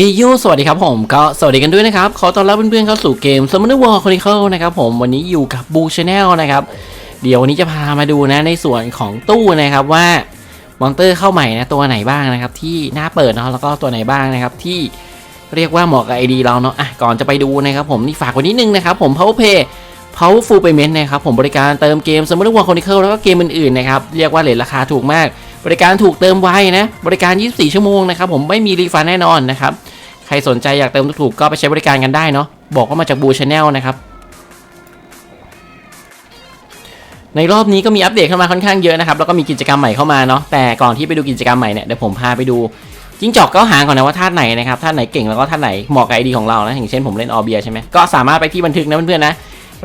เอโยสวัสดีครับผมก็สวัสดีกันด้วยนะครับ ขอต้อนรับเพื่อนๆเข้าสู่เกม Summoner War Chronicle นะครับผมวันนี้อยู่กับ Blue Channel นะครับ เดี๋ยววันนี้จะพามาดูนะในส่วนของตู้นะครับว่ามอนเตอร์เข้าใหม่นะตัวไหนบ้างนะครับ ที่น่าเปิดเนาะแล้วก็ตัวไหนบ้างนะครับ ที่เรียกว่าเหมาะกับ ID เราเนาะอะก่อนจะไปดูนะครับผมนี่ฝากไว้นิดนึงนะครับผม PowerPay Powerful Payment นะครับผมบริการเติมเกม Summoner War Chronicle แล้วก็เกมอื่นๆนะครับเรียกว่าเลทราคาถูกมาก บริการถูกเติมไวนะบริการ 24 ชั่วโมงนะครับผมไม่มีรีฟันแน่นอนนะครับ ใครสนใจอยากเติมถูกๆก็ไปใช้บริการกันได้เนาะบอกว่ามาจากบูชาแนลนะครับในรอบนี้ก็มีอัปเดตเข้ามาค่อนข้างเยอะนะครับแล้วก็มีกิจกรรมใหม่เข้ามาเนาะแต่ก่อนที่ไปดูกิจกรรมใหม่เนี่ยเดี๋ยวผมพาไปดูจิ้งจอกก็หางก่อนนะว่าท่าไหนนะครับท่าไหนเก่งแล้วก็ท่าไหนเหมาะกับไอดีของเรานะอย่างเช่นผมเล่นออเบียใช่ไหมก็สามารถไปที่บันทึกนะเพื่อนๆนะ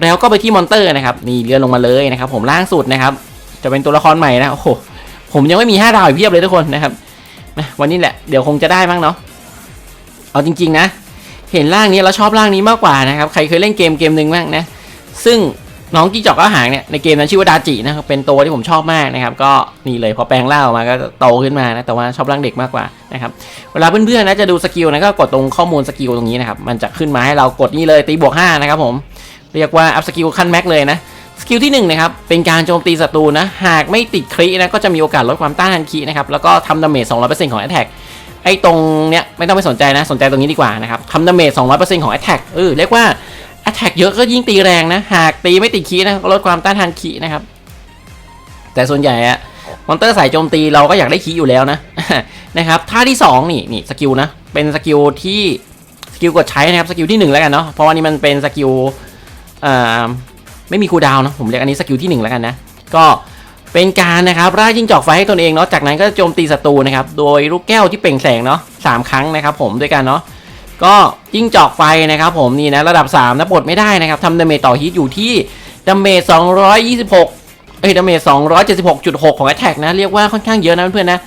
แล้วก็ไปที่มอนเตอร์นะครับนี่เลื่อนลงมาเลยนะครับผมล่างสุดนะครับจะเป็นตัวละครใหม่นะโอ้โหผมยังไม่มี5ดาวอีกเพียบเลยทุกคนนะครับวันนี้แหละเดี๋ยวคงจะได้บ้งเนาะ เอาจริง ๆ นะ เห็นร่างนี้เราชอบร่างนี้มากกว่านะครับ ใครเคยเล่นเกมเกมหนึ่งบ้างนะ ซึ่งน้องกี้จอกก็หางเนี่ยในเกมนั้นชื่อว่าดาจินะครับเป็นตัวที่ผมชอบมากนะครับก็นี่เลยพอแปลงร่างออกมาก็โตขึ้นมานะแต่ว่าชอบร่างเด็กมากกว่านะครับเวลาเพื่อนๆนะจะดูสกิลนะก็กดตรงข้อมูลสกิลตรงนี้นะครับมันจะขึ้นมาให้เรากดนี่เลยตีบวก5นะครับผมเรียกว่าอัพสกิลขั้นแม็กเลยนะสกิลที่1นะครับเป็นการโจมตีศัตรูนะหากไม่ติดครินะก็จะมีโอกาสลดความต้านทานครินะครับแล้วก็ทำดาเมจ200%ของ Attack ไอ้ตรงเนี้ยไม่ต้องไปสนใจนะ สนใจตรงนี้ดีกว่านะครับทำดาเมจ200%ของ Attack เออเรียกว่า Attack เยอะก็ยิ่งตีแรงนะ หากตีไม่ติดคีนะก็ลดความต้านทานคีนะครับ แต่ส่วนใหญ่อะมอนเตอร์สายโจมตีเราก็อยากได้คีอยู่แล้วนะนะครับท่าที่ 2 นี่นี่สกิลนะ เป็นสกิลที่สกิลกดใช้นะครับสกิลที่ 1 แล้วกันเนาะเพราะว่านี่มันเป็นสกิลอ่าไม่มีคูดาวน์เนอะผมเรียกอันนี้สกิลที่ 1 แล้วกันนะ ก็ เป็นการนะครับร่ายิงจอกไฟให้ตนเองเนาะจากนั้นก็โจมตีศัตรูนะครับโดยลูกแก้วที่เปล่งแสงเนาะสามครั้งนะครับผมด้วยกันเนาะก็จิ้งจอกไฟนะครับผมนี่นะระดับ3นะปลดไม่ได้นะครับทำดาเมจต่อฮิตอยู่ที่ดาเมจ226เอ้ยดาเมจ276.6 ของ Attack นะเรียกว่าค่อนข้างเยอะนะเพื่อนๆนะ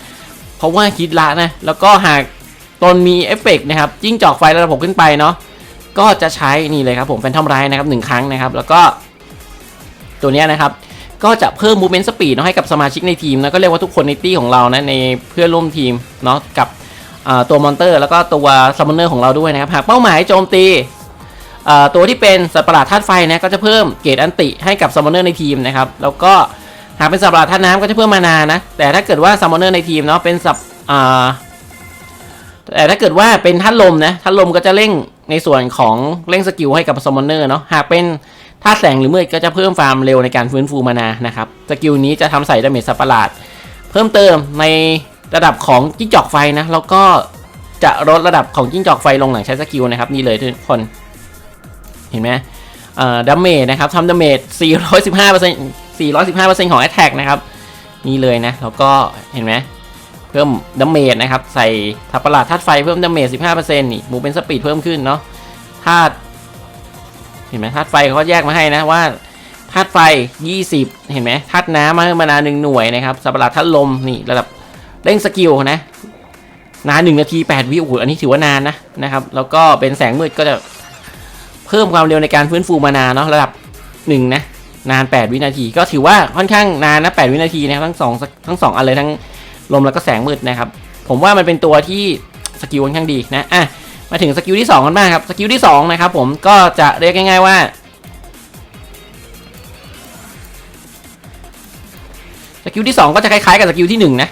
เพราะว่าคิดละนะแล้วก็หากตนมีเอฟเฟกต์นะครับจิ้งจอกไฟระดับ6ขึ้นไปเนาะก็จะใช้นี่เลยครับผมแฟนทอมไรนะครับหนึ่งครั้งนะครับแล้วก็ตัวนี้นะครับ ก็จะเพิ่ม movement speed เนาะให้กับสมาชิกในทีมนะก็เรียกว่าทุกคนในตี้ของเรานะในเพื่อนร่วมทีมเนาะกับตัวมอนเตอร์ แล้วก็ตัวซัมมอนเนอร์ของเราด้วยนะครับหากเป้าหมายโจมตีตัวที่เป็นสัตว์ประหลาดธาตุไฟนะก็จะเพิ่มเกรดอันติให้กับซัมมอนเนอร์ในทีมนะครับแล้วก็หากเป็นสัตว์ประหลาดธาตุน้ำก็จะเพิ่มมานานะแต่ถ้าเกิดว่าซัมมอนเนอร์ในทีมเนาะเป็นสับอ่าแต่ถ้าเกิดว่าเป็นธาตุลมนะธาตุลมก็จะเร่งในส่วนของเร่งสกิลให้กับซัมมอนเนอร์เนาะหากเป็น ถ้าแสงหรือมืดก็จะเพิ่มฟาร์มเร็วในการฟื้นฟูมานานะครับ สกิลนี้จะทำใส่ดาเมจสัตว์ประหลาด เพิ่มเติมในระดับของจิ้งจอกไฟนะ แล้วก็จะลดระดับของจิ้งจอกไฟลงหลังใช้สกิลนะครับ นี่เลยทุกคน เห็นไหมดาเมจนะครับทำดาเมจ 415% 415%ของ Attack นะครับ นี่เลยนะ แล้วก็เห็นไหมเพิ่มดาเมจนะครับ ใส่ทับประหลาดธาตุไฟเพิ่มดาเมจ 15%นี่มูเป็นสปีดเพิ่มขึ้นเนาะธาตุ ห็นไหมธาตุไฟเขาแยกมาให้นะว่าธาตุไฟ 20 เห็นไหมธาตุน้ำมามานาหนึ่งหน่วยนะครับสัปะหลาดธาตุลมนี่ระดับเร่งสกิลนะนานหนึ่งนาที8วิโอ้โหอันนี้ถือว่านานนะนะครับ แล้วก็เป็นแสงมืดก็จะเพิ่มความเร็วในการฟื้นฟูมานาเนาะระดับ1นะนาน 8 วินาที ก็ถือว่าค่อนข้างนานนะ 8 วินาทีนะครับทั้งสองทั้งสองอันเลยทั้งลมแล้วก็แสงมืดนะครับ ผมว่ามันเป็นตัวที่สกิลค่อนข้างดีนะอะ มาถึงสกิลที่2กันบ้างครับสกิลที่2นะครับผมก็จะเรียกง่าย ๆว่าสกิลที่ 2 ก็จะคล้ายๆกับสกิลที่1นะ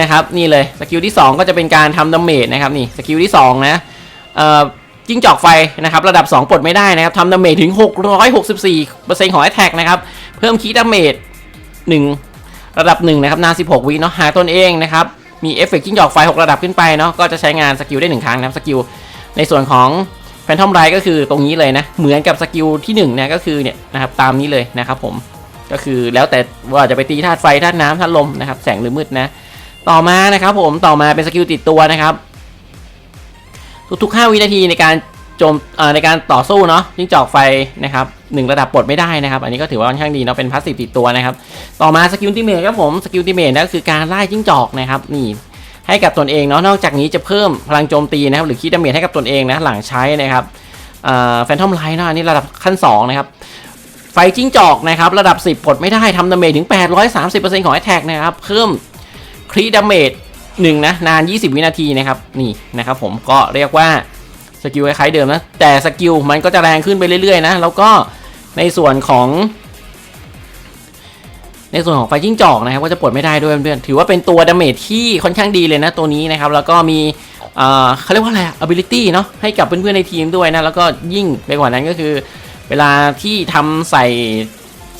นะครับนี่เลยสกิลที่ 2 ก็จะเป็นการทำดาเมจนะครับนี่สกิลที่2นะเอ่อจิ้งจอกไฟนะครับระดับ 2 ปลดไม่ได้นะครับทำดาเมจถึง 664%ของ Attack นะครับเพิ่มคีดาเมจ1ระดับ1นะครับนาน16 วิเนาะหาตนเองนะครับ มีเอฟเฟกต์จิ้งจอกไฟ 6 ระดับขึ้นไปเนาะก็จะใช้งานสกิลได้ 1 ครั้งนะครับสกิลในส่วนของแฟนทอมไรก็คือตรงนี้เลยนะ เหมือนกับสกิลที่1เนี่ยก็คือเนี่ยนะครับตามนี้เลยนะครับผมก็คือแล้วแต่ว่าจะไปตีธาตุไฟธาตุน้ำธาตุลมนะครับแสงหรือมืดนะต่อมานะครับผมต่อมาเป็นสกิลติดตัวนะครับทุกๆ 5 วินาทีในการ โจมในการต่อสู้เนาะจิ้งจอกไฟนะครับหนึ่งระดับปลดไม่ได้นะครับ อันนี้ก็ถือว่าค่อนข้างดีเนาะเป็นพาสซีฟติดตัวนะครับ ต่อมาสกิลติเมทครับผมสกิลติเมทนั่นก็คือการไล่จิ้งจอกนะครับนี่ให้กับตนเองเนาะนอกจากนี้จะเพิ่มพลังโจมตีนะครับหรือคีดดาเมจให้กับตนเองนะหลังใช้นะครับแฟนทอมไลท์เนาะอันนี้ระดับขั้น2นะครับไฟจิ้งจอกนะครับระดับ 10ปลดไม่ได้ทำดาเมจถึง 830%ของ Attack นะครับเพิ่มครีดาเมจหนึ่งนะนาน 20 วินาทีนะครับนี่นะครับผมก็เรียกว่า กิลคล้ายๆเดิมนะ แต่สกิลมันก็จะแรงขึ้นไปเรื่อยๆนะ แล้วก็ในส่วนของ ในส่วนของไฟจิ้งจอกนะครับก็จะปลดไม่ได้ด้วยเพื่อนๆถือว่าเป็นตัวดาเมจที่ค่อนข้างดีเลยนะตัวนี้นะครับ แล้วก็มีเอ่อเขาเรียกว่าอะไรอะ ability เนาะให้กับเพื่อนๆในทีมด้วยนะ แล้วก็ยิ่งไปกว่านั้นก็คือ เวลาที่ทำใส่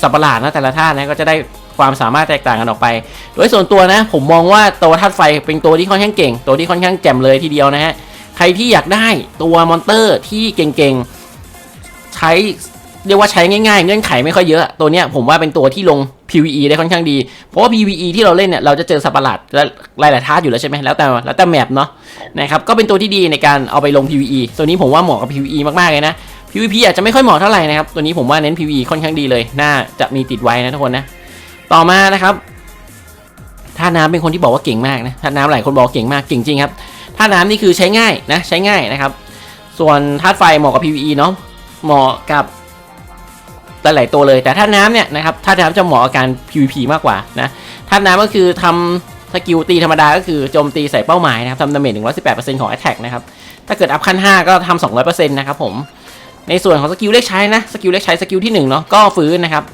สับประหลาดนะแต่ละท่านะก็จะได้ความสามารถแตกต่างกันออกไป โดยส่วนตัวนะ ผมมองว่าตัวธาตุไฟเป็นตัวที่ค่อนข้างเก่ง ตัวที่ค่อนข้างแจ่มเลยทีเดียวนะฮะ ใครที่อยากได้ตัวมอนเตอร์ที่เก่งๆ ใช้เรียกว่าใช้ง่ายๆ เงื่อนไขไม่ค่อยเยอะ ตัวเนี้ยผมว่าเป็นตัวที่ลง PVE ได้ค่อนข้างดี เพราะว่า PVE ที่เราเล่นเนี่ยเราจะเจอสัตว์ปะหลาดและหลายๆท่าอยู่แล้วใช่ไหมแล้วแต่แล้วแต่แมปเนาะนะครับก็เป็นตัวที่ดีในการเอาไปลง PVE ตัวนี้ผมว่าเหมาะกับ PVE มากๆเลยนะ PVP อาจจะไม่ค่อยเหมาะเท่าไหร่นะครับตัวนี้ผมว่าเน้น PVE ค่อนข้างดีเลย น่าจะมีติดไว้นะทุกคนนะต่อมานะครับท่าน้ำเป็นคนที่บอกว่าเก่งมากนะท่าน้ำหลายคนบอกเก่งมากเก่งจริงครับ ท่าน้ำนี่คือใช้ง่ายนะใช้ง่ายนะครับ ส่วนธาตุไฟเหมาะกับ PVE เนาะเหมาะกับหลายๆตัวเลย แต่ธาตุน้ำเนี่ยนะครับธาตุน้ำจะเหมาะกับการ PVP มากกว่านะธาตุน้ำก็คือทำสกิลตีธรรมดาก็คือโจมตีใส่เป้าหมายนะครับทำดาเมจ118%ของ Attack นะครับถ้าเกิดอัพขั้น 5 ก็ทำ200%นะครับผมในส่วนของสกิลเล็กใช้นะสกิลเล็กใช้สกิลที่1เนาะก็ฟื้นนะครับ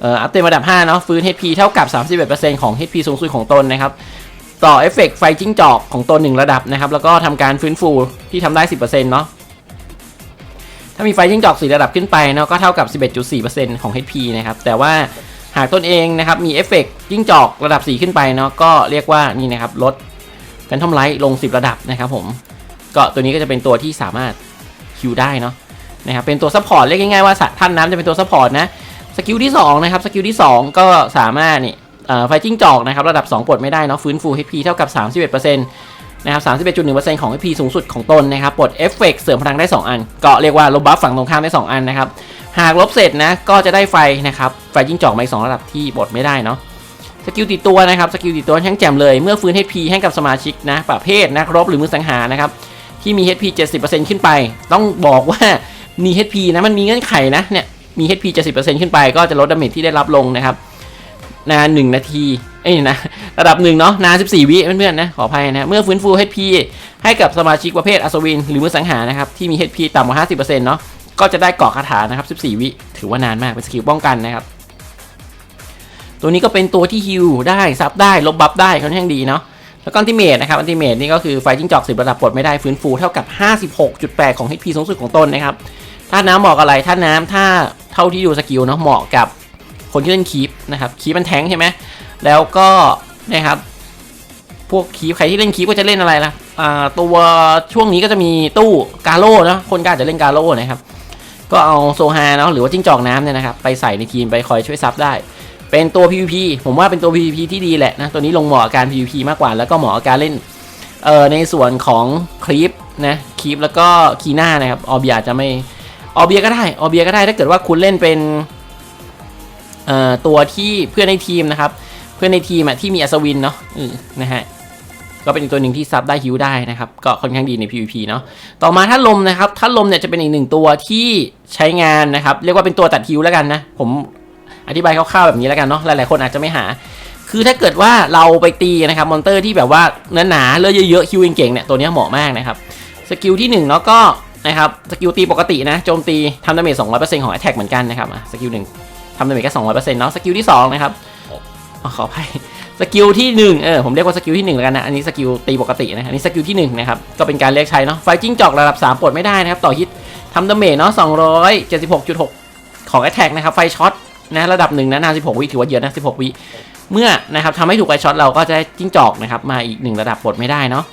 เอ่ออัพเต็มระดับ 5 เนาะฟื้น HP เท่ากับ 31%ของ HP สูงสุดของตนนะครับ ต่อเอฟเฟกต์ไฟจิ้งจอกของตัวหน1ระดับนะครับ แล้วก็ทำการฟื้นฟูที่ทำได้ 10%เนาะถ้ามีไฟจิ้งจอก 4 ระดับขึ้นไปเนาะก็เท่ากับ 11.4%ของ HP นะครับ แต่ว่าหากตนเองนะครับมีเอฟเฟกต์จิ้งจอกระดับ 4 ขึ้นไปเนาะก็เรียกว่านี่นะครับลดแฟนทอมไลท์ลง 10 ระดับนะครับผมก็ตัวนี้ก็จะเป็นตัวที่สามารถคิวได้เนาะนะครับเป็นตัวซัพพอร์ตเรียกง่ายๆว่าท่านน้ำจะเป็นตัวซัพพอร์ตนะสกิลที่2นะครับสกิลที่ 2 ก็สามารถนี่ ไฟจิ้งจอกนะครับระดับ 2 ปลดไม่ได้เนาะฟื้นฟู HP เท่ากับ 31%นะครับ31.1%ของ HP สูงสุดของตนนะครับปลดเอฟเฟกต์เสริมพลังได้ 2 อัน ก็เรียกว่าลบบัฟฝั่งตรงข้ามได้ 2 อันนะครับหากลบเสร็จนะก็จะได้ไฟนะครับไฟจิ้งจอกมาอีก2ระดับที่ปลดไม่ได้เนาะสกิลติดตัวนะครับสกิลติดตัวช่างแจ่มเลยเมื่อฟื้น HP ให้กับสมาชิกนะประเภทนักรบหรือมือสังหารนะครับที่มี HP 70%ขึ้นไป ต้องบอกว่ามี HP นะมันมีเงื่อนไขนะเนี่ยมี HP 70%ขึ้นไปก็จะลดดาเมจที่ได้รับลงนะครับ นาน1นาทีเอ้ยนะระดับหนึ่งเนาะนาน 14 วิเพื่อนๆนะขออภัยนะเมื่อฟื้นฟู HP ให้กับสมาชิกประเภทอัศวิน หรือมือสังหารนะครับที่มี HP ต่ำกว่า 50%เนาะก็จะได้เกาะคาถานะครับ 14 วิถือว่านานมากเป็นสกิลป้องกันนะครับตัวนี้ก็เป็นตัวที่ฮิลได้ซับได้ลบบัฟได้ค่อนข้างดีเนาะแล้วก็อันติเมตนะครับอันติเมตนี่ก็คือไฟจิ้งจอก10ระดับปลดไม่ได้ฟื้นฟูเท่ากับ 56.8 ของ HP สูงสุดของตนนะครับถ้าน้ำเหมาะอะไรถ้าน้ำถ้าเท่าที่ดูสกิลเนาะเหมาะกับ คนที่เล่นคีปนะครับคีปมันแทงใช่ไหมแล้วก็นะครับพวกคีปใครที่เล่นคีปก็จะเล่นอะไรล่ะอ่าตัวช่วงนี้ก็จะมีตู้กาโร่เนาะคนก็อาจจะเล่นกาโร่นะครับก็เอาโซฮาเนาะหรือว่าจิ้งจอกน้ำเนี่ยนะครับไปใส่ในทีมไปคอยช่วยซับได้ เป็นตัว PVP ผมว่าเป็นตัว PVP ที่ดีแหละนะตัวนี้ลงเหมาะการ PVP มากกว่า แล้วก็เหมาะการเล่นเอ่อในส่วนของคลิปนะคลิปแล้วก็คีน่านะครับออเบียจะไม่ออเบียก็ได้ออเบียก็ได้ถ้าเกิดว่าคุณเล่นเป็น ตัวที่เพื่อนในทีมนะครับ เพื่อนในทีมอะที่มีอัศวินเนาะนะฮะก็เป็นอีกตัวหนึ่งที่ซับได้ฮิวได้นะครับ ก็ค่อนข้างดีใน PVP เนาะต่อมาถ้านลมนะครับถ้านลมเนี่ยจะเป็นอีกหนึ่งตัวที่ใช้งานนะครับ เรียกว่าเป็นตัวตัดฮิวแล้วกันนะผมอธิบายคร่าวๆแบบนี้แล้วกันเนาะหลายๆคนอาจจะไม่หา คือถ้าเกิดว่าเราไปตีนะครับมอนเตอร์ที่แบบว่าหนาๆเลือดเยอะๆคิวเก่งๆเนี่ยตัวนี้เหมาะมากนะครับสกิลที่1เนาะก็นะครับสกิลตีปกตินะโจมตีทำดาเมจ200%ของ Attack เหมือนกันนะครับอะสกิลหนึ่ง ทำดาเมจแค่200%เนาะสกิลที่2นะครับอ๋อขออภัยสกิลที่1เออผมเรียกว่าสกิลที่1แล้วกันนะอันนี้สกิลตีปกตินะอันนี้สกิลที่1นะครับก็เป็นการเรียกใช้เนาะไฟจิ้งจอกระดับ 3ปลดไม่ได้นะครับต่อฮิตทำดาเมจเนาะ276.6 ของ Attack นะครับไฟช็อตนะระดับหนึ่งนะนาน16 วิถือว่าเยอะนะ16 วิเมื่อนะครับทำให้ถูกไฟช็อตเราก็จะได้จิ้งจอกนะครับมาอีก 1 ระดับปลดไม่ได้เนาะ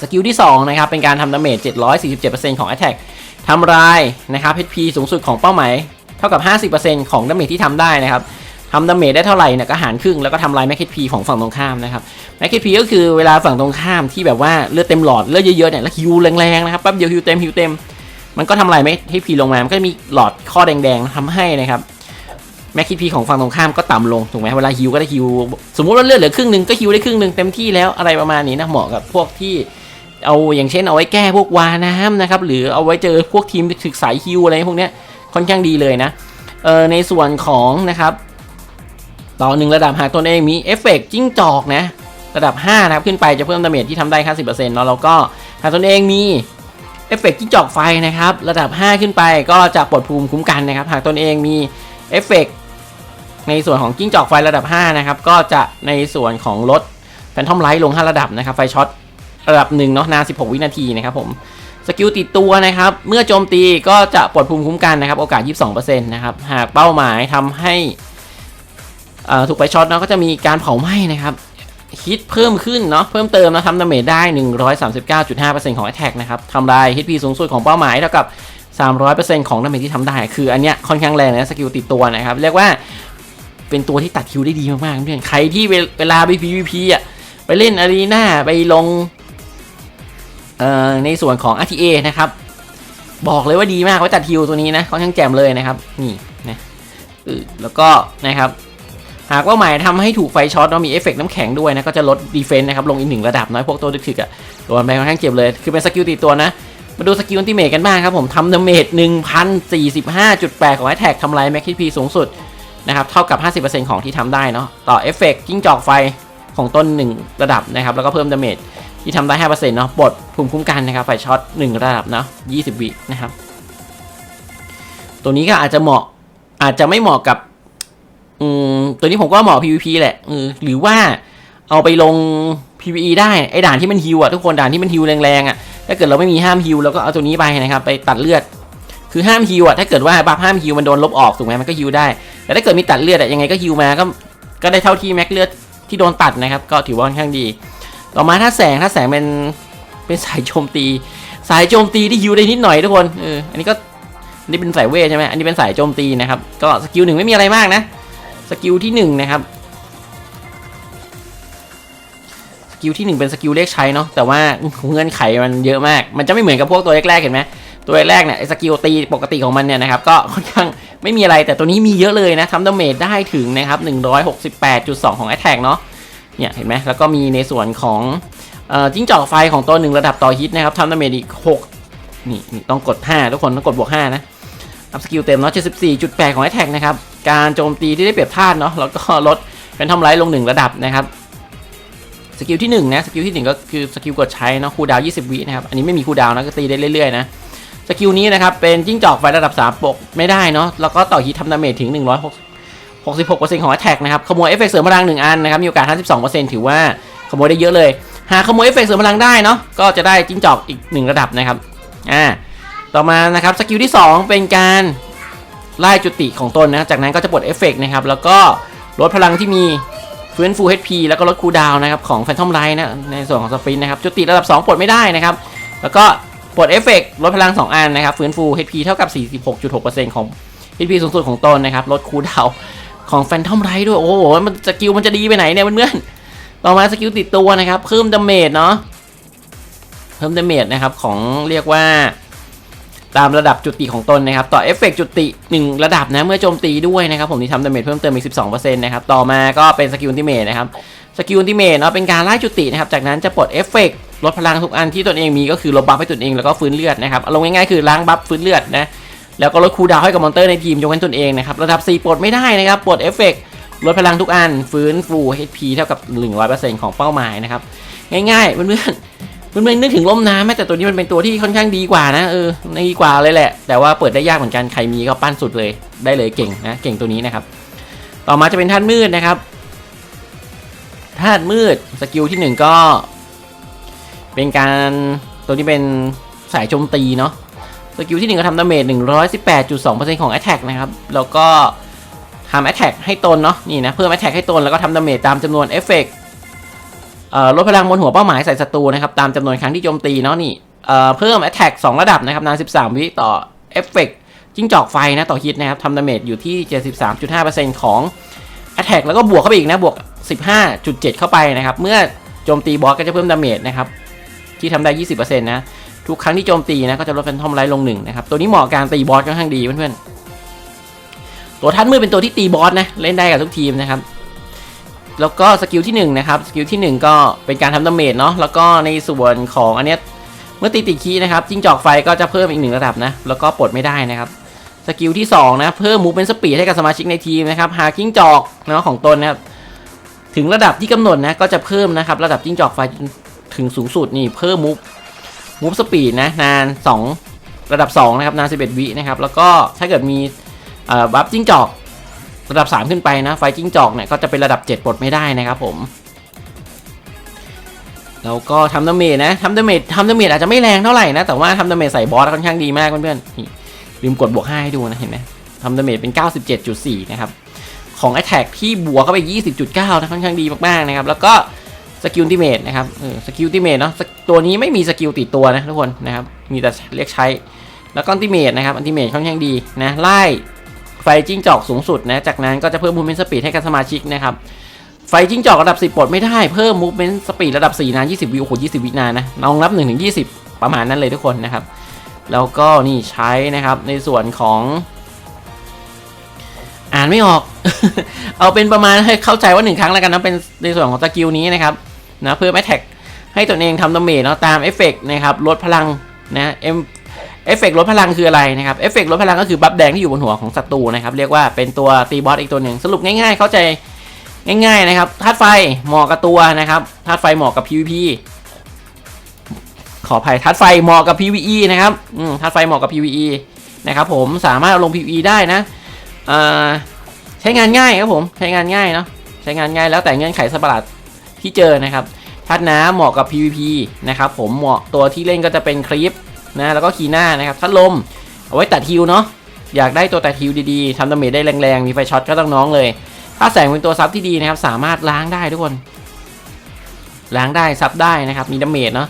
สกิลที่2นะครับเป็นการทำดาเมจ747%ของ Attack ทำลายนะครับ HP สูงสุดของเป้าหมายเท่ากับ 50%ของดาเมจที่ทำได้นะครับทำดาเมจได้เท่าไหร่เนี่ยก็หารครึ่งแล้วก็ทำลายแม็ก HP ของฝั่งตรงข้ามนะครับแม็ก HP ก็คือเวลาฝั่งตรงข้ามที่แบบว่าเลือดเต็มหลอดเลือดเยอะๆเนี่ยแล้วฮิวแรงๆนะครับแป๊บเดียวฮิวเต็มฮิวเต็มมันก็ทำลายแม็ก HP ลงมา มันก็มีหลอดข้อแดงๆทำให้นะครับแม็ก HP ของฝั่งตรงข้ามก็ต่ำลงถูกไหมเวลาฮิวก็ได้ฮิวสมมุติว่าเลือดเหลือครึ่งหนึ่งก็ฮิวได้ครึ่งหนึ่งเต็มที่แล้วอะไรประมาณนี้นะเหมาะกับพวกที่เอาอย่างเช่นเอาไว้แก้พวกวาน้ำนะครับหรือเอาไว้เจอพวกทีมถึกสายฮิวอะไรพวกเนี้ย ค่อนข้างดีเลยนะเออในส่วนของนะครับต่อหนึ่งระดับหากตนเองมีเอฟเฟกต์จิ้งจอกนะระดับ 5 นะครับ ขึ้นไปจะเพิ่มดาเมจที่ทำได้แค่สิบเปอร์เซ็นต์เนาะแล้วก็หากตนเองมีเอฟเฟกต์จิ้งจอกไฟนะครับ ระดับ 5 ขึ้นไปก็จะปลดภูมิคุ้มกันนะครับ หากตนเองมีเอฟเฟกต์ในส่วนของจิ้งจอกไฟระดับ 5 นะครับ ก็จะในส่วนของลดแฟนทอมไลท์ลง 5 ระดับนะครับ ไฟช็อตระดับหนึ่งเนาะนาน16 วินาทีนะครับผม สกิลติดตัวนะครับ เมื่อโจมตีก็จะปลดภูมิคุ้มกันนะครับ โอกาส 22%นะครับ หากเป้าหมายทำให้ถูกไฟช็อตเนาะก็จะมีการเผาไหม้นะครับฮิตเพิ่มขึ้นเนาะเพิ่มเติมนะทำดาเมจได้ 139.5%ของ Attack นะครับทำลาย HP สูงสุดของเป้าหมายเท่ากับ 300%ของดาเมจที่ทำได้ คืออันเนี้ยค่อนข้างแรงนะสกิลติดตัวนะครับ เรียกว่าเป็นตัวที่ตัดคิวได้ดีมากๆเพื่อนใครที่เวลาไป PVP อะไปเล่นอารีนาไปลง ในส่วนของ RTA นะครับ บอกเลยว่าดีมากไว้ตัดฮิวตัวนี้นะค่อนข้างแจ่มเลยนะครับ นี่นะแล้วก็นะครับ หากว่าหมายทำให้ถูกไฟช็อตเนาะมีเอฟเฟกต์น้ำแข็งด้วยนะก็จะลดดีเฟนต์นะครับลงอีกหนึ่งระดับน้อยพวกตัวดึกๆอะโดนไปค่อนข้างเจ็บเลย คือเป็นสกิลติดตัวนะ มาดูสกิลอันติเมทกันบ้างครับผมทำดาเมจ1,045.8 ของแอแท็กทำลายแม็กคิพีสูงสุดนะครับเท่ากับ 50%ของที่ทำได้เนาะต่อเอฟเฟกต์จิ้งจอกไฟของต้น 1 ระดับนะครับ แล้วก็เพิ่มดาเมจ ที่ทำได้ 5%เนาะปลดภูมิคุ้มกันนะครับไฟช็อต1 ระดับเนาะ20 วินะครับ ตัวนี้ก็อาจจะเหมาะอาจจะไม่เหมาะกับอืมตัวนี้ผมก็เหมาะ PVP แหละอหรือว่าเอาไปลง PVE ได้ไอ้ด่านที่มันฮิวอะทุกคนด่านที่มันฮิวแรงๆอะถ้าเกิดเราไม่มีห้ามฮิวเราก็เอาตัวนี้ไปนะครับไปตัดเลือด คือห้ามฮิวอะถ้าเกิดว่าบัฟห้ามฮิวมันโดนลบออกถูกไหมมันก็ฮิวได้แต่ถ้าเกิดมีตัดเลือดอะยังไงก็ฮิวมาก็ก็ได้เท่าที่แม็กเลือดที่โดนตัดนะครับ ก็ถือว่าค่อนข้างดี ต่อมาถ้าแสงถ้าแสงเป็นเป็นสายโจมตี สายโจมตีที่ฮิวได้นิดหน่อยทุกคนเอออันนี้ก็อันนี้เป็นสายเวทใช่ไหมอันนี้เป็นสายโจมตีนะครับก็สกิลหนึ่งไม่มีอะไรมากนะสกิลที่หนึ่งนะครับสกิลที่หนึ่งเป็นสกิลเลขใช้เนาะแต่ว่าเงื่อนไขมันเยอะมาก มันจะไม่เหมือนกับพวกตัวแรกๆเห็นไหมตัวแรกเนี่ยสกิลตีปกติของมันเนี่ยนะครับก็ค่อนข้างไม่มีอะไรแต่ตัวนี้มีเยอะเลยนะทำดาเมจได้ถึงนะครับ168.2 ของ Attack เนาะ เนี่ยเห็นไหมแล้วก็มีในส่วนของออจิ้งจอกไฟของตัวหนึ่งระดับต่อฮิตนะครับทำดาเมจอีก6นี่นี่ต้องกด 5 ทุกคนต้องกดบวก 5 นะอัพสกิลเต็มเนาะ74.8 ของแอแท็กนะครับ การโจมตีที่ได้เปรียบธาตุเนาะแล้วก็ลดเป็นทำไรลง 1 ระดับนะครับสกิลที่1นะสกิลที่ 1 ก็คือสกิลกดใช้เนาะคูลดาว 20 วินะครับ อันนี้ไม่มีคูลดาวนะก็ตีได้เรื่อยๆนะสกิลนี้นะครับเป็นจิ้งจอกไฟระดับ3ปกไม่ได้เนาะแล้วก็ต่อฮิตทำดาเมจถึง1 6 66%ของ Attack นะครับขโมยเอฟเฟกต์เสริมพลัง1อันนะครับมีโอกาส 52%ถือว่าขโมยได้เยอะเลย หากขโมยเอฟเฟกต์เสริมพลังได้เนาะก็จะได้จิ้งจอกอีก 1 ระดับนะครับอ่าต่อมานะครับสกิลที่ 2 เป็นการไล่จุติของตนนะจากนั้นก็จะปลดเอฟเฟกต์นะครับแล้วก็ลดพลังที่มีฟื้นฟู HP แล้วก็ลดคูลดาวน์นะครับของแฟนทอมไลท์นะในส่วนของสปรินนะครับจุติระดับ 2 ปลดไม่ได้นะครับแล้วก็ปลดเอฟเฟกต์ลดพลัง 2 อันนะครับฟื้นฟู HP เท่ากับ 46.6%ของ HP สูงสุดของตนนะครับลดคูลดาวน์ ของแฟนทอมไรด้วย โอ้โห มันสกิลมันจะดีไปไหนเนี่ยเพื่อนๆต่อมาสกิลติดตัวนะครับ เพิ่มดาเมจเนาะ เพิ่มดาเมจนะครับของเรียกว่าตามระดับจุติของตนนะครับ ต่อเอฟเฟกต์จุติ 1 ระดับนะ เมื่อโจมตีด้วยนะครับ ผมที่ทำดาเมจเพิ่มเติมอีก 12%นะครับ ต่อมาก็เป็นสกิลอันติเมจนะครับ สกิลอันติเมจเนาะเป็นการไล่จุตินะครับ จากนั้นจะปลดเอฟเฟกต์ลดพลังทุกอันที่ตนเองมีก็คือลบบัฟให้ตนเองแล้วก็ฟื้นเลือดนะครับเอาลงง่ายๆคือล้างบัฟฟื้นเลือดนะ แล้วก็ลดคูลดาวให้กับมอนเตอร์ในทีมยกเว้นตนเองนะครับระดับ 4 ปลดไม่ได้นะครับ ปลดเอฟเฟกต์ลดพลังทุกอัน ฟื้นฟู HP เท่ากับ 100%ของเป้าหมายนะครับ ง่ายๆเพื่อนๆเพื่อนๆนึกถึงล่มน้ำแม้แต่ตัวนี้มันเป็นตัวที่ค่อนข้างดีกว่านะเออดีกว่าเลยแหละ แต่ว่าเปิดได้ยากเหมือนกันใครมีก็ปั้นสุดเลยได้เลยเก่งนะเก่งตัวนี้นะครับต่อมาจะเป็นธาตุมืดนะครับธาตุมืดสกิลที่หนึ่งก็ เป็นการตัวนี้เป็นสายโจมตีเนาะ สกิลที่ 1 ก็ทำดาเมจ118.2%ของ Attack นะครับ แล้วก็ทำ Attack ให้ตนเนาะนี่นะ เพิ่ม Attack ให้ตน แล้วก็ทำดาเมจตามจำนวนเอฟเฟกต์ลดพลังบนหัวเป้าหมายใส่ศัตรูนะครับ ตามจำนวนครั้งที่โจมตีเนาะนี่เอ่อเพิ่ม Attack 2 ระดับนะครับนาน 13 วิต่อเอฟเฟกต์จิ้งจอกไฟนะต่อฮิตนะครับทำดาเมจอยู่ที่ 73.5%ของ Attack แล้วก็บวกเข้าไปอีกนะบวก 15.7 เข้าไปนะครับเมื่อโจมตีบอสก็จะเพิ่มดาเมจนะครับที่ทำได้ 20%นะ ทุกครั้งที่โจมตีนะก็จะลดแฟนทอมไลท์ลงหนึ่งนะครับ ตัวนี้เหมาะการตีบอสค่อนข้างดีเพื่อนๆ ตัวทัดมือเป็นตัวที่ตีบอสนะ เล่นได้กับทุกทีมนะครับ แล้วก็สกิลที่1นะครับ สกิลที่ 1 ก็เป็นการทำดาเมจเนาะ แล้วก็ในส่วนของอันเนี้ยเมื่อตีติคีนะครับจิ้งจอกไฟก็จะเพิ่มอีกหนึ่งระดับนะ แล้วก็ปลดไม่ได้นะครับ สกิลที่2นะ เพิ่มมูฟเป็นสปีดให้กับสมาชิกในทีมนะครับ หากจิ้งจอกเนาะของตนนะครับ ถึงระดับที่กำหนดนะ ก็จะเพิ่มนะครับ ระดับจิ้งจอกไฟถึงสูงสุดนี่ เพิ่มมูฟ มูฟสปีดนะนาน 2 ระดับ 2 นะครับ นาน 11 วินะครับ แล้วก็ถ้าเกิดมีบัฟจิ้งจอก ระดับ 3 ขึ้นไปนะ ไฟจิ้งจอกเนี่ยก็จะเป็นระดับ 7 ปลดไม่ได้นะครับผม แล้วก็ทำดาเมจนะทำดาเมจทำดาเมจอาจจะไม่แรงเท่าไหร่นะ แต่ว่าทำดาเมจใส่บอสค่อนข้างดีมากเพื่อนๆลืมกดบวก5ให้ดูนะเห็นไหมทำดาเมจเป็น 97.4 นะครับ ของ Attack ที่บวกเข้าไป 20.9 นะค่อนข้างดีมากๆนะครับ แล้วก็ สกิลติเมตนะครับเออสกิลติเมตเนาะตัวนี้ไม่มีสกิลติดตัวนะทุกคนนะครับมีแต่เรียกใช้ แล้วก็อันติเมตนะครับอันติเมตค่อนข้างดีนะไล่ไฟจิ้งจอกสูงสุดนะจากนั้นก็จะเพิ่ม movement speed ให้กับสมาชิกนะครับไฟจิ้งจอกระดับ 10ปลดไม่ได้เพิ่ม movement speed ระดับ 4 นาน 20 วิโอ้โห20 วินานนะลองนับ1ถึง20 ประมาณนั้นเลยทุกคนนะครับ แล้วก็นี่ใช้นะครับในส่วนของ อ่านไม่ออก เอาเป็นประมาณให้เข้าใจว่าหนึ่งครั้งแล้วกันนะเป็นในส่วนของสกิลนี้นะครับ นะเพิ่มแอตแทกให้ตนเองทำดาเมจเนาะตามเอฟเฟกนะครับลดพลังนะเอ็มเอฟเฟกลดพลังคืออะไรนะครับเอฟเฟกลดพลังก็คือบัฟแดงที่อยู่บนหัวของศัตรูนะครับเรียกว่าเป็นตัวตีบอสอีกตัวหนึ่งสรุปง่ายๆ เข้าใจง่ายๆนะครับธาตุไฟเหมาะกับตัวนะครับธาตุไฟเหมาะกับ PVP ขออภัยธาตุไฟเหมาะกับ PVE นะครับอืมธาตุไฟเหมาะกับ PVE นะครับผมสามารถเอาลง PVE ได้นะใช้งานง่ายครับผมใช้งานง่ายเนาะใช้งานง่ายแล้วแต่เงื่อนไขสัตว์ประหลาด ที่เจอนะครับธาตุน้ำเหมาะกับ PVP นะครับผมเหมาะตัวที่เล่นก็จะเป็นคลิปนะแล้วก็คีน่านะครับธาตุลมเอาไว้ตัดฮิวเนาะอยากได้ตัวตัดฮิวดีๆทำดาเมจได้แรงๆ มีไฟช็อตก็ต้องน้องเลย ถ้าแสงเป็นตัวซับที่ดีนะครับ สามารถล้างได้ทุกคนล้างได้ซับได้นะครับมีดาเมจเนาะ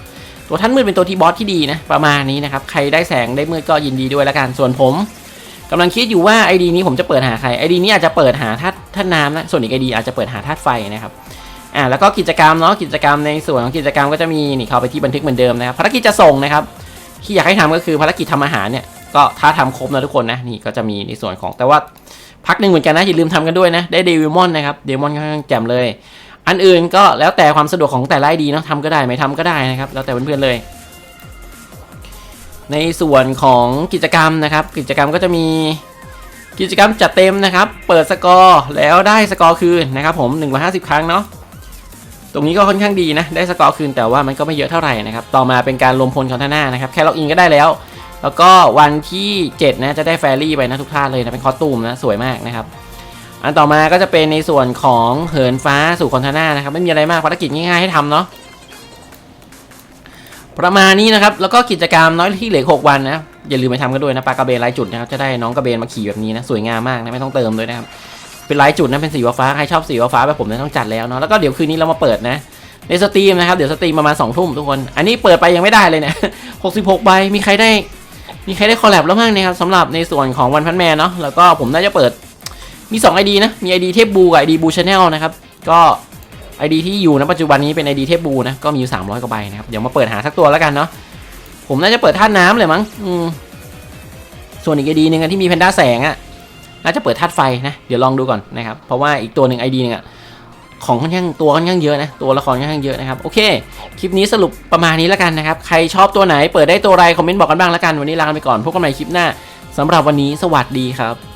ตัวท่านมืดเป็นตัวที่บอสที่ดีนะประมาณนี้นะครับใครได้แสงได้มืดก็ยินดีด้วยแล้วกันส่วนผมกำลังคิดอยู่ว่า ID นี้ผมจะเปิดหาใคร ID นี้อาจจะเปิดหาธาตุธาน้ำนะส่วนอีก ID อาจจะเปิดหาธาตุไฟนะครับ อ่าแล้วก็กิจกรรมเนาะกิจกรรมในส่วนของกิจกรรมก็จะมีนี่เข้าไปที่บันทึกเหมือนเดิมนะครับภารกิจจะส่งนะครับที่อยากให้ทำก็คือภารกิจทำอาหารเนี่ยก็ถ้าทำครบนะทุกคนนะนี่ก็จะมีในส่วนของแต่ว่าพักหนึ่งเหมือนกันนะอย่าลืมทำกันด้วยนะได้เดวิมอนนะครับเดมอนค่อนข้างแจ่มเลย อันอื่นก็แล้วแต่ความสะดวกของแต่ละ ID เนาะทำก็ได้ไม่ทำก็ได้นะครับแล้วแต่เพื่อนๆเลยในส่วนของกิจกรรมนะครับ กิจกรรมก็จะมีกิจกรรมจัดเต็มนะครับ เปิดสกอร์แล้วได้สกอร์คืนนะครับผม150 ครั้งเนาะ ตรงนี้ก็ค่อนข้างดีนะได้สกอร์คืนแต่ว่ามันก็ไม่เยอะเท่าไหร่นะครับต่อมาเป็นการรวมพลคอนทนานะครับแค่ล็อกอินก็ได้แล้ว แล้วก็วันที่ 7 นะจะได้แฟรี่ไปนะทุกท่านเลยนะเป็นคอสตูมนะสวยมากนะครับอันต่อมาก็จะเป็นในส่วนของเหินฟ้าสู่คอนทน่านะครับไม่มีอะไรมากภารกิจง่ายๆให้ทำเนาะประมาณนี้นะครับแล้วก็กิจกรรมน้อยที่เหลือ6วันนะอย่าลืมไปทำกันด้วยนะปลากระเบนลายจุดนะครับจะได้น้องกระเบนมาขี่แบบนี้นะสวยงามมากนะไม่ต้องเติมด้วยนะครับ เป็นลายจุดนะเป็นสีฟ้าใครชอบสีฟ้าแบบผมเนี่ยต้องจัดแล้วเนาะแล้วก็เดี๋ยวคืนนี้เรามาเปิดนะในสตรีมนะครับเดี๋ยวสตรีมประมาณ2ทุ่มทุกคน อันนี้เปิดไปยังไม่ได้เลยเนี่ย66ใบมีใครได้ มีใครได้คอลแลบแล้วบ้างนะครับสำหรับในส่วนของวันพันแมนเนาะแล้วก็ผมน่าจะเปิดมี2 ID นะมี ID เทพบูกับ ID บูชาแนลนะครับก็ ID ที่อยู่ณปัจจุบันนี้เป็น ID เทพบูนะก็มีอยู่300กว่าใบนะครับเดี๋ยวมาเปิดหาสักตัวแล้วกันเนาะผมน่าจะเปิดท่าน้ำเลยมั้งส่วนอีก ID หนึ่งที่มีแพนด้าแสงอะ น่าจะเปิดธาตุไฟนะเดี๋ยวลองดูก่อนนะครับเพราะว่าอีกตัวหนึ่งไอดีนึงอะของค่อนข้างตัวค่อนข้างเยอะนะตัวละครค่อนข้างเยอะนะครับโอเคคลิปนี้สรุปประมาณนี้แล้วกันนะครับใครชอบตัวไหนเปิดได้ตัวอะไรคอมเมนต์บอกกันบ้างแล้วกันวันนี้ลากันไปก่อนพบกันใหม่คลิปหน้าสำหรับวันนี้สวัสดีครับ